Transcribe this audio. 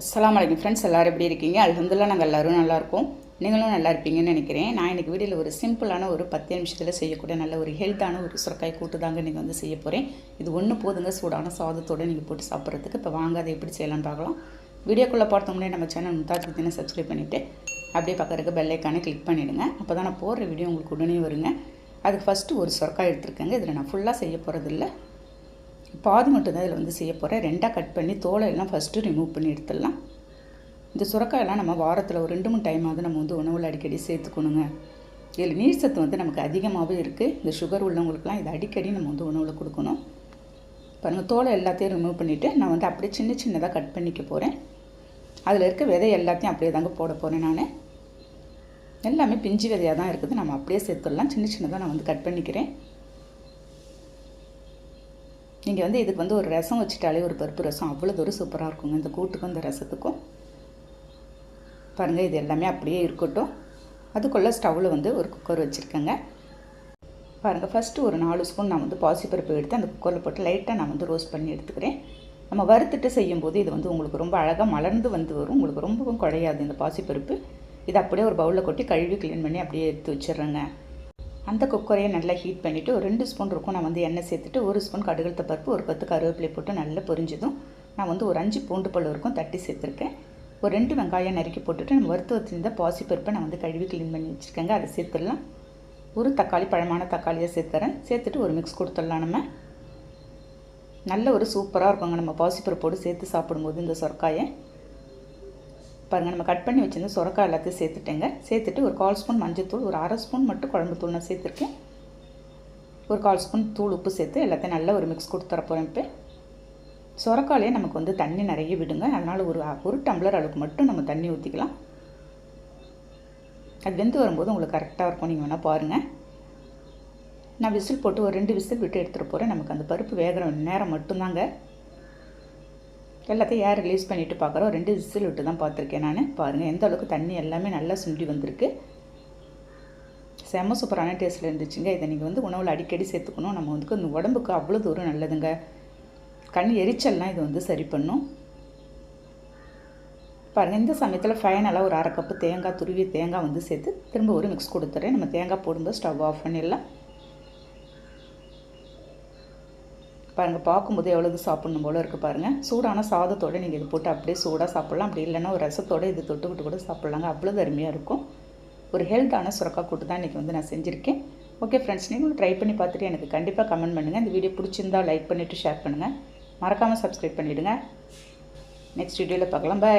அஸ்லாம் வலைக்கம் ஃப்ரெண்ட்ஸ் எல்லோரும் எப்படி இருக்கீங்க? அல்ஹம்துலில்லாஹ் நாங்கள் எல்லோரும் நல்லாயிருக்கும் நீங்களும் நல்லா இருப்பீங்கன்னு நினைக்கிறேன். நான் இன்றைக்கி வீடியோவில் ஒரு சிம்பிளான ஒரு பத்து நிமிஷத்தில் செய்யக்கூடிய நல்ல ஒரு ஹெல்த்தான ஒரு சுரக்காய் கூட்டு தாங்க நீங்கள் வந்து செய்ய போகிறேன் இது ஒன்று போதுங்க சூடான சாதத்தோடு நீங்கள் போட்டு சாப்பிட்றதுக்கு. இப்போ வாங்க அதை எப்படி செய்யலாம்னு பார்க்கலாம். வீடியோக்குள்ளே பார்த்தோம்னே நம்ம சேனல் முத்தாஜ் தினம் சப்ஸ்கிரைப் பண்ணிவிட்டு அப்படியே பக்கத்துக்கு பெல்லைக்கானே கிளிக் பண்ணிவிடுங்க அப்போ தான் நான் போடுற வீடியோ உங்களுக்கு உடனே வருங்க. அதுக்கு ஃபஸ்ட்டு ஒரு சுரக்காய் எடுத்துருக்கேங்க. இதில் நான் ஃபுல்லாக செய்ய போகிறதில்ல பாதி மட்டும்தான் இதில் வந்து செய்ய போகிறேன் ரெண்டாக கட் பண்ணி தோலை எல்லாம் ஃபஸ்ட்டு ரிமூவ் பண்ணி எடுத்துடலாம். இந்த சுரக்காயெல்லாம் நம்ம வாரத்தில் ஒரு ரெண்டு மூணு டைமாவது நம்ம வந்து உணவில் அடிக்கடி சேர்த்துக்கணுங்க. இதில் நீர் சத்து வந்து நமக்கு அதிகமாகவே இருக்குது இந்த சுகர் உள்ளவங்களுக்குலாம் இது அடிக்கடி நம்ம வந்து உணவில் கொடுக்கணும். பாருங்கள் தோலை எல்லாத்தையும் ரிமூவ் பண்ணிவிட்டு நான் வந்து அப்படியே சின்ன சின்னதாக கட் பண்ணிக்க போகிறேன் அதில் இருக்க விதை எல்லாத்தையும் அப்படியே தாங்க போட போகிறேன் நான். எல்லாமே பிஞ்சு விதையாக தான் இருக்குது. நம்ம அப்படியே சேர்த்துடலாம். சின்ன சின்னதாக நான் வந்து கட் பண்ணிக்கிறேன். நீங்கள் வந்து இதுக்கு வந்து ஒரு ரசம் வச்சுட்டாலே ஒரு பருப்பு ரசம் அவ்வளோ தூரம் சூப்பராக இருக்குங்க. இந்த கூட்டுக்கும் இந்த ரசத்துக்கும். பாருங்கள் இது எல்லாமே அப்படியே இருக்கட்டும். அதுக்குள்ளே ஸ்டவ்வில் வந்து ஒரு குக்கர் வச்சுருக்கேங்க. பாருங்கள் ஃபஸ்ட்டு ஒரு நாலு ஸ்பூன் நான் வந்து பாசிப்பருப்பு எடுத்து அந்த குக்கரில் போட்டு லைட்டாக நான் வந்து ரோஸ்ட் பண்ணி எடுத்துக்கிறேன். நம்ம வறுத்துட்டு செய்யும்போது இது வந்து உங்களுக்கு ரொம்ப அழகாக மலர்ந்து வந்து வரும். உங்களுக்கு ரொம்பவும் குழையாது இந்த பாசிப்பருப்பு. இது அப்படியே ஒரு பவுலில் கொட்டி கழுவி க்ளீன் பண்ணி அப்படியே எடுத்து வச்சிடுறேங்க. அந்த குக்கரையை நல்லா ஹீட் பண்ணிவிட்டு ஒரு ரெண்டு ஸ்பூன் இருக்கும். நான் வந்து எண்ணெய் சேர்த்துட்டு ஒரு ஸ்பூன் கடுகுத்த பருப்பு ஒரு பத்து கருவேப்பிலை போட்டு நல்லா பொரிஞ்சதும் நான் வந்து ஒரு அஞ்சு பூண்டு பல் இருக்கும் தட்டி சேர்த்துருக்கேன். ஒரு ரெண்டு வெங்காயம் நறுக்கி போட்டுட்டு நம்ம வறுத்து வச்சுருந்த பாசிப்பருப்பை நான் வந்து கழுவி க்ளீன் பண்ணி வச்சுருக்கேங்க. அதை சேர்த்துடலாம். ஒரு தக்காளி பழமான தக்காளியை சேர்த்துறேன். சேர்த்துட்டு ஒரு மிக்ஸ் கொடுத்துடலாம் நம்ம. நல்ல ஒரு சூப்பராக இருக்குங்க. நம்ம பாசிப்பருப்போடு சேர்த்து சாப்பிடும்போது இந்த சொர்க்காயை பாருங்கள் நம்ம கட் பண்ணி வச்சுருந்து சுரக்காய் எல்லாத்தையும் சேர்த்துட்டேங்க. சேர்த்துட்டு ஒரு கால் ஸ்பூன் மஞ்சத்தூள் ஒரு அரை ஸ்பூன் மட்டும் குழம்பு தூள் நான் சேர்த்துருக்கேன். ஒரு கால் ஸ்பூன் தூள் உப்பு சேர்த்து எல்லாத்தையும் நல்லா ஒரு மிக்ஸ் கொடுத்துற போகிறேன் இப்போ. சுரக்காலே நமக்கு வந்து தண்ணி நிறைய விடுங்க. அதனால் ஒரு ஒரு டம்ளர் அளவுக்கு மட்டும் நம்ம தண்ணி ஊற்றிக்கலாம் அது வெந்து வரும்போது உங்களுக்கு கரெக்டாக இருக்கும். நீங்கள் வேணால் பாருங்கள் நான் விசில் போட்டு ஒரு ரெண்டு விசில் விட்டு எடுத்துகிட்டு போகிறேன் நமக்கு அந்த பருப்பு வேகிற நேரம் மட்டும்தாங்க. எல்லாத்தையும் ஏர் ரிலீஸ் பண்ணிவிட்டு பார்க்குறோம். ரெண்டு விசில் விட்டு தான் பார்த்துருக்கேன் நான். பாருங்கள் எந்த அளவுக்கு தண்ணி எல்லாமே நல்லா சுண்டி வந்திருக்கு. செம்ம சூப்பரான டேஸ்ட்டில் இருந்துச்சுங்க. இதை நீங்கள் வந்து உணவில் அடிக்கடி சேர்த்துக்கணும். நம்ம வந்து இந்த உடம்புக்கு அவ்வளோ தூரம் நல்லதுங்க. கண் எரிச்சல்லாம் இது வந்து சரி பண்ணும். பாருங்கள் இந்த சமயத்தில் ஃபைனலாக ஒரு அரை கப்பு தேங்காய் துருவி தேங்காய் வந்து சேர்த்து திரும்ப ஒரு மிக்ஸ் கொடுத்துறேன். நம்ம தேங்காய் போடும்போது ஸ்டவ் ஆஃப் பண்ணிடலாம். பாருங்கள் பார்க்கும்போது எவ்வளவு சாப்பிடணும் போல் இருக்குது பாருங்கள் சூடான சாதத்தோடு நீங்கள் இது போட்டு அப்படியே சூடாக சாப்பிட்லாம். அப்படி இல்லைன்னா ஒரு ரசத்தோடு இது தொட்டுக்கிட்டு கூட சாப்பிட்லாங்க. அவ்வளோ அருமையாக இருக்கும். ஒரு ஹெல்த்தான சுரக்காய் கூட்டு தான் இன்றைக்கி வந்து நான் செஞ்சுருக்கேன். ஓகே ஃப்ரெண்ட்ஸ் நீங்களும் ட்ரை பண்ணி பார்த்துட்டு எனக்கு கண்டிப்பாக கமெண்ட் பண்ணுங்கள் இந்த வீடியோ பிடிச்சிருந்தா லைக் பண்ணிவிட்டு ஷேர் பண்ணுங்கள் மறக்காமல் சப்ஸ்கிரைப் பண்ணிவிடுங்க நெக்ஸ்ட் வீடியோவில் பார்க்கலாம். பாய்